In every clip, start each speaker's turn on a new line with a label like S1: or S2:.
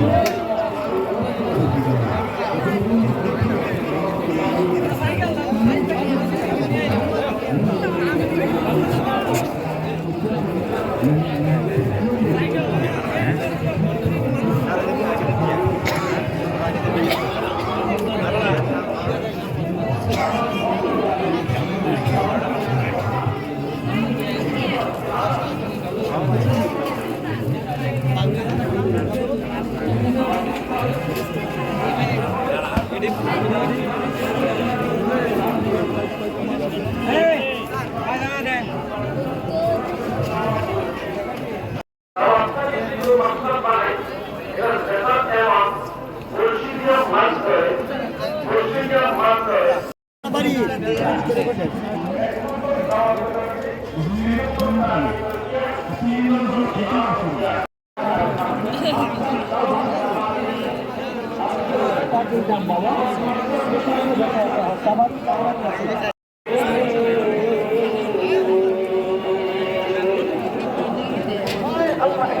S1: Amen.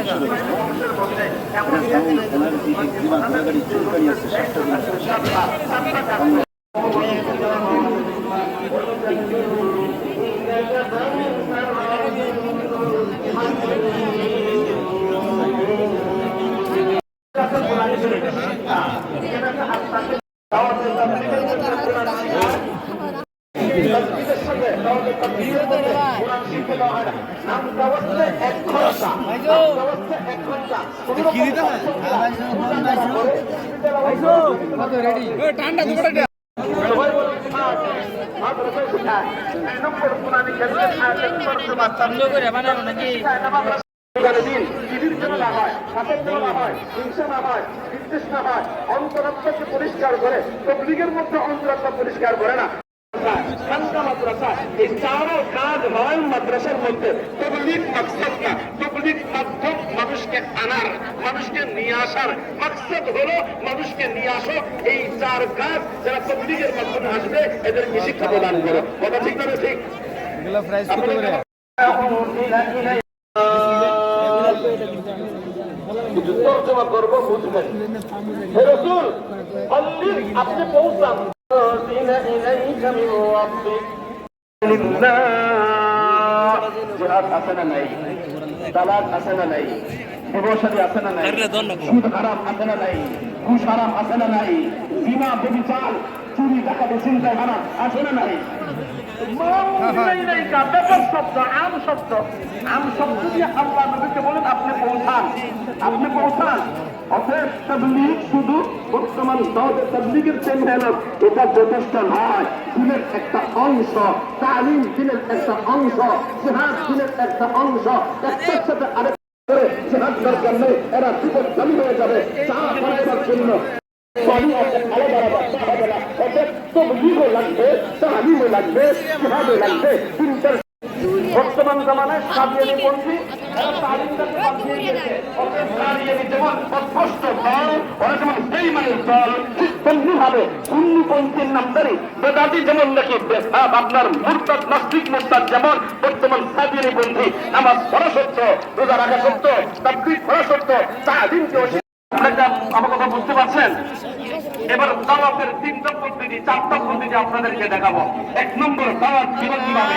S1: হয় অন্তরাত্মাকে পরিষ্কার করে তবলিগের মধ্যে অন্তরাত্মা পরিষ্কার করে না মাদ্রাসা এই চারো কাজ হয় মাদ্রাসার মধ্যে তবলিগ মাকসাদ মানুষকে আনার মানুষকে নিয়ে আসার মাকসাদ হলো মানুষকে নিয়ে আসো। এই চার কাজ যারা তবলিগের মাধ্যমে আসবে এদেরকে শিক্ষা প্রদান করো। কথা ঠিক না ঠিক তর্জমা করব বুঝবেন। রসুল আপনি পৌঁছান। জিহাদ আছে না নাই? তালাক আছে না নাই? ব্যবসায়ী আছে না নাই? সুদ হারাম আছে না নাই? ঘুষ হারাম আছে না নাই? বিমা বেবিচার চুরি ডাকাতি চিন্তা হারাম আছে না নাই? শব্দ আম শব্দ। আম শব্দ দিয়ে আল্লাহ নবীকে বলেন আপনি পৌঁছান। আপনি পৌঁছান। অতএব তাবলিগ শুধু বর্তমান তাবলিগের যে এটা যথেষ্ট নয়। দিনের একটা অংশ তালিম দিনের একটা অংশ জিহাদ দিনের একটা অংশ একটার সাথে আরেক জিহাদ দরকার এরা জীবন দামি হয়ে যাবে চা বানাইবার জন্য। আলাদা আলাদা অতএব তবলিগও লাগবে তালিমও লাগবে জিহাদও লাগবে, তিনটার বর্তমান জামানায় আপনার মুরতাদ নাস্তিক মুরতাদ যেমন বর্তমান পন্থী নামাজ পড়া সত্য রোজা রাখা সত্য করা সত্য আমার কথা বুঝতে পারছেন? এবার দাওয়াতের তিনটা পদ্ধতি চারটা পদ্ধতি আপনাদেরকে দেখাবো। এক নম্বর দাওয়াত জীবন কীভাবে?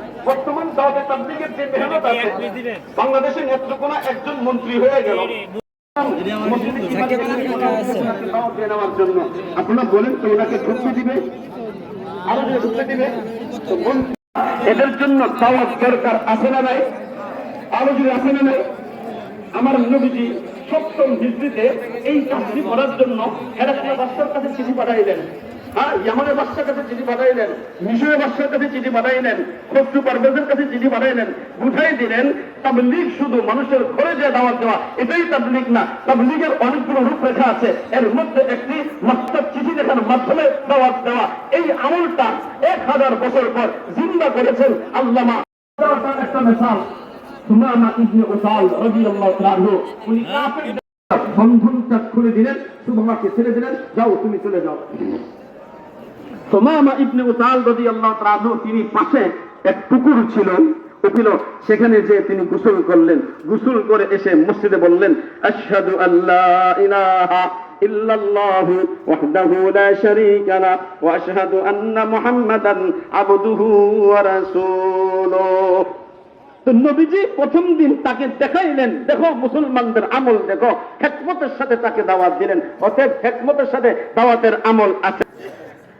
S1: বর্তমান দাওয়াতে তাবলিগের যে মেহনত আছে বাংলাদেশের নেত্রকোনা একজন মন্ত্রী হয়ে গেল। আপনারা বলেন তো ওনাকে ঢুকতে দিবে? আরও যে ঢুকতে দিবে? এদের জন্য দাওয়াত দরকার আছে না নাই? আরও যদি আছে না নাই? আমার নবীজি সপ্তম হিজড়িতে এই কাজটি করার জন্য হেরাক্লিয়া বাদশার কাছে চিঠি পাঠাইলেন। শুধু অনেকগুলো রূপরেখা আছে, এর মধ্যে একটি মাস্টার চিঠি মাধ্যমে দাওয়াত দেওয়া। এই আমলটা এক হাজার বছর পর জিন্দা করেছেন আল্লামা একটা মেশাল বন্ধনটা খুলে দিলেন সুমামাকে ছেড়ে দিলেন, যাও তুমি চলে যাও। সুমামা ইবনে তাআলা আনহু, তিনি পাশে এক পুকুর ছিল উঠিল সেখানে যে তিনি গোসল করলেন। গোসল করে এসে মসজিদে বললেন, আশহাদু আল্লাহ ইলাহা তো নবীজি প্রথম দিন তাকে দেখাইলেন, দেখো মুসলমানদের আমল, দেখো, হেকমতের সাথে তাকে দাওয়াত দিলেন, অতএব হেকমতের সাথে দাওয়াতের আমল আছে।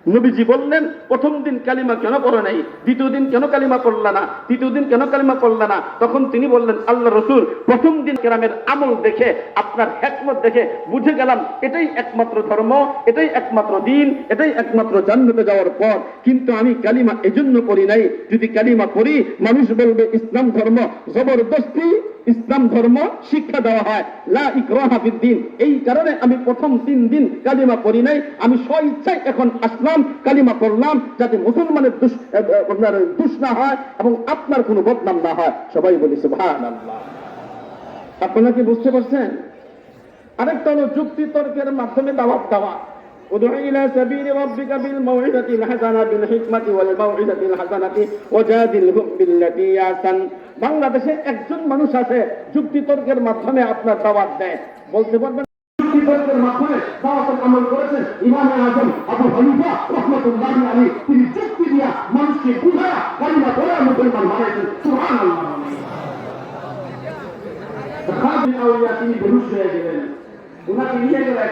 S1: নবীজি বললেন, প্রথম দিন কালিমা কেন পড়ে নাই? দ্বিতীয় দিন কেন কালিমা পড়লা না? তৃতীয় দিন কেন কালিমা পড়লা না? তখন তিনি বললেন আল্লাহ রসুল, প্রথম দিন কেরামের আমল দেখে, আপনার হেকমত দেখে বুঝে গেলাম, এটাই একমাত্র ধর্ম, এটাই একমাত্র দিন, এটাই একমাত্র জান্নাতে যাওয়ার পর কিন্তু আমি কালিমা এজন্য পড়ি নাই। যদি কালিমা পড়ি, মানুষ বলবে, ইসলাম ধর্ম জবরদস্তি। ইসলাম ধর্ম শিক্ষা দেওয়া হয় লা ইকরাহা ফিদ্দিন এই কারণে আমি প্রথম তিন দিন কালিমা পড়ি নাই আমি স্ব ইচ্ছায় এখন আসলাম কালিমা পড়লাম যাতে মুসলমানের দুষ আহ, আহ, আপনার দুষ না হয় এবং আপনার কোনো বদনাম না হয় সবাই বলি সুবহানাল্লাহ আপনারা কি বুঝতে পারছেন আরেকটা হলো যুক্তি তর্কের মাধ্যমে দাওয়াত দেওয়া ادع إلى سبيل ربك بالموعظة الحسنة بالحكمة والموعظة الحسنة وجادلهم بالتي هي أحسن বাংলাদেশে একজন মানুষ আছে যুক্তি তর্কের মাধ্যমে আপনার দাওয়াত দেয়। বলতে পারবেন?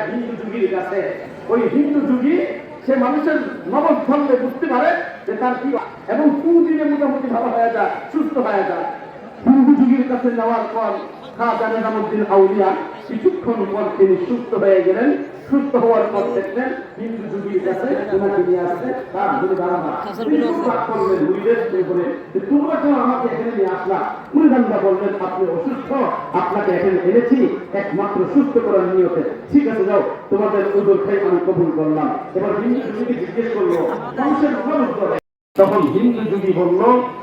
S1: হিন্দু ওই হিন্দু যুগী, সে মানুষের ধরলে বুঝতে পারে যে তার কি এবং দিনে মোটামুটি ভালো হয়ে যায়, সুস্থ হয়ে যায়। হিন্দু কাছে নেওয়ার পর খাজা নিজামুদ্দিন আউলিয়া কিছুক্ষণ পর তিনি সুস্থ হয়ে গেলেন। সুস্থ হওয়ার পর দেখলেন হিন্দু যুগীর কাছে ওনাকে নিয়ে আসছে তার ধরে দাঁড়ানো। করলেন বলে তোমরা কেন আমাকে এখানে নিয়ে আসলা? বললেন আপনি অসুস্থ আপনাকে এখানে এনেছি একমাত্র সুস্থ করার নিয়তে। ঠিক আছে যাও তোমাদের উদর খাই আমি কবুল করলাম। এবার হিন্দু জিজ্ঞেস করল মানুষের তখন হিন্দু যুগী বলল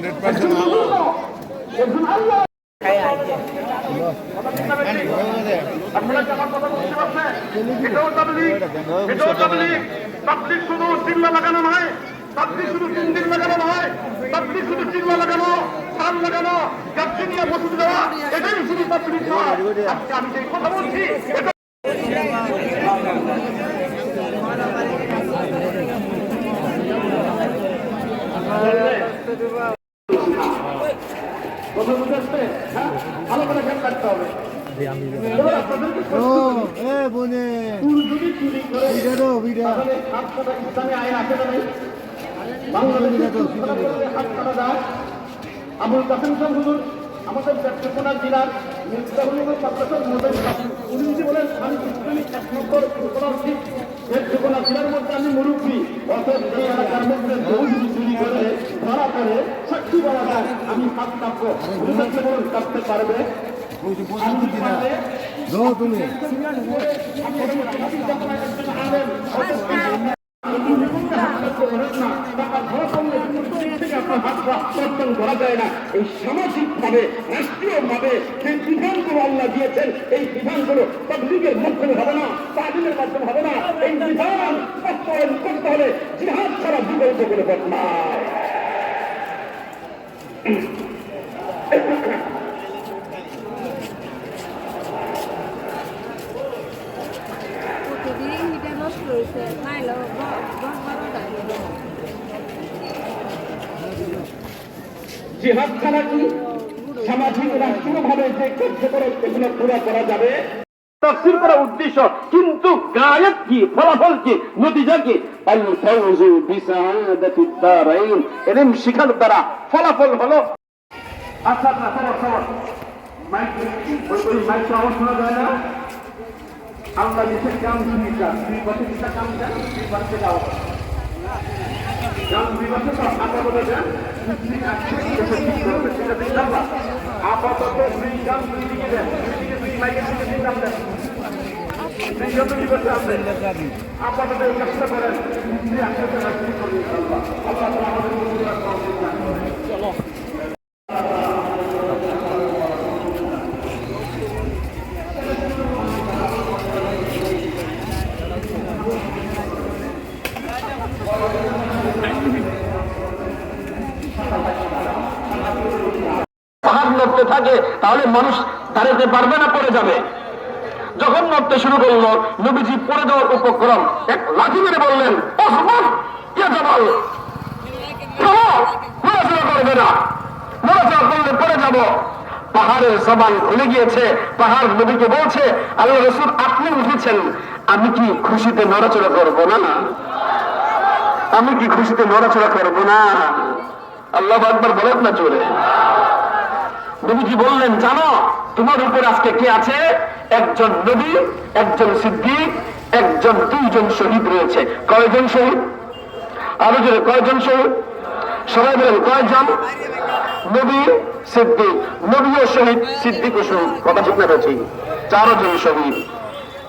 S2: হান্ড্রেড পার্সেন্ট ভালো
S1: আল্লাহ, একজন আল্লাহ আপনারা কি আমার কথা বুঝতে পারছেন? এটাও তাবলীগ, এটাও তাবলীগ। তাবলীগ শুধু চিল্লা লাগানো নয়, তাবলীগ শুধু তিনদিন লাগানো নয়, তাবলীগ শুধু চিল্লা লাগানো, তাল লাগানো, গাছটি নিয়ে দেওয়া, এটাই শুধু কথা বুঝতে পারছেন? হ্যাঁ? ভালো করে খেয়াল রাখতে হবে। আবুল কাসেম হুজুর আমাদের চট্টগ্রাম জেলার মির্জাহুল উনি যদি বলেন আমি ইসলামিক স্কলারশিপ জেলার মধ্যে আমি মুরব্বী। অর্থাৎ এই এলাকার মধ্যে দৌড় চুরি করে ধরা করে সাক্ষী বলা যায় আমি হাত কাছে বলুন পারবে।
S2: তুমি
S1: টাকা ধরা পড়লে কিন্তু থেকে হাত প্রত্যান করা যায় না। এই সামাজিক ভাবে রাষ্ট্রীয় ভাবে যে বিধানগুলো আল্লাহ দিয়েছেন। এই বিধানগুলো পাবলিকের মাধ্যমে হবে না, তালিমের মাধ্যমে হবে না। এই বিধান বাস্তবায়ন করতে হলে জিহাদ ছাড়া বিকল্প কোনো পথ নাই। জিহাদ ছাড়া কি? সামাজিক রাষ্ট্রীয়ভাবে যে কার্যকরণ এগুলো পুরো করা যাবে। তফসিল করার উদ্দেশ্য কিন্তু গায়ক কি ফলাফল কি নতিজা কি? আল ফাউজু বিসাআদাতি দারাইন এলেম শিখার দ্বারা ফলাফল হলো আচ্ছা আচ্ছা খবর খবর মাইক ওই মাইক আওয়াজ শোনা যায় না? আল্লাহ নিচে কাম দুই কাম দুই পাশে দাও কাম দুই পাশে তো আপাতত দুই কাম দুই দিকে দেন দুই দিকে দুই মাইকের দিকে দুই কাম দেন আপাতত কাজটা করেন দুই একসাথে রাখতে করবে আল্লাহ আল্লাহ তাআলা আমাদের মুসলিম চলো পাহাড় নড়তে থাকে, তাহলে মানুষ দাঁড়াতে পারবে না, পড়ে যাবে। যখন নড়তে শুরু করল, নবীজি পড়ে দেওয়ার উপক্রম এক লাঠি মেরে বললেন আমি কি খুশিতে নড়াচড়া করব না আমি কি খুশিতে নড়াচড়া করব না? আল্লাহ একবার বলেন না চলে নবীজি বললেন, জানো, তোমার উপর আজকে কে আছে? একজন নবী, একজন সিদ্দিক, একজন দুইজন শহীদ রয়েছে। কয়জন শহীদ? আরও জোরে, কয়জন শহীদ? সবাই বলেন, কয়জন? নবী, সিদ্দিক। নবী ও শহীদ সিদ্দিক ও শহীদ। কথা ঠিক না রয়েছে চারো জন শহীদ।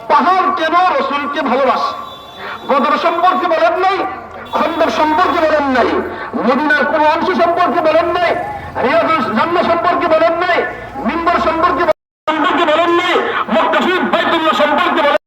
S1: পাহাড় কেন রসুলকে ভালোবাসে? বদর সম্পর্কে বলেন নাই, খন্দর সম্পর্কে বলেন নাই, মদিনার কোন অংশ সম্পর্কে বলেন নাই রিয়াজুল জন্ম সম্পর্কে বলেন নাই মিম্বর সম্পর্কে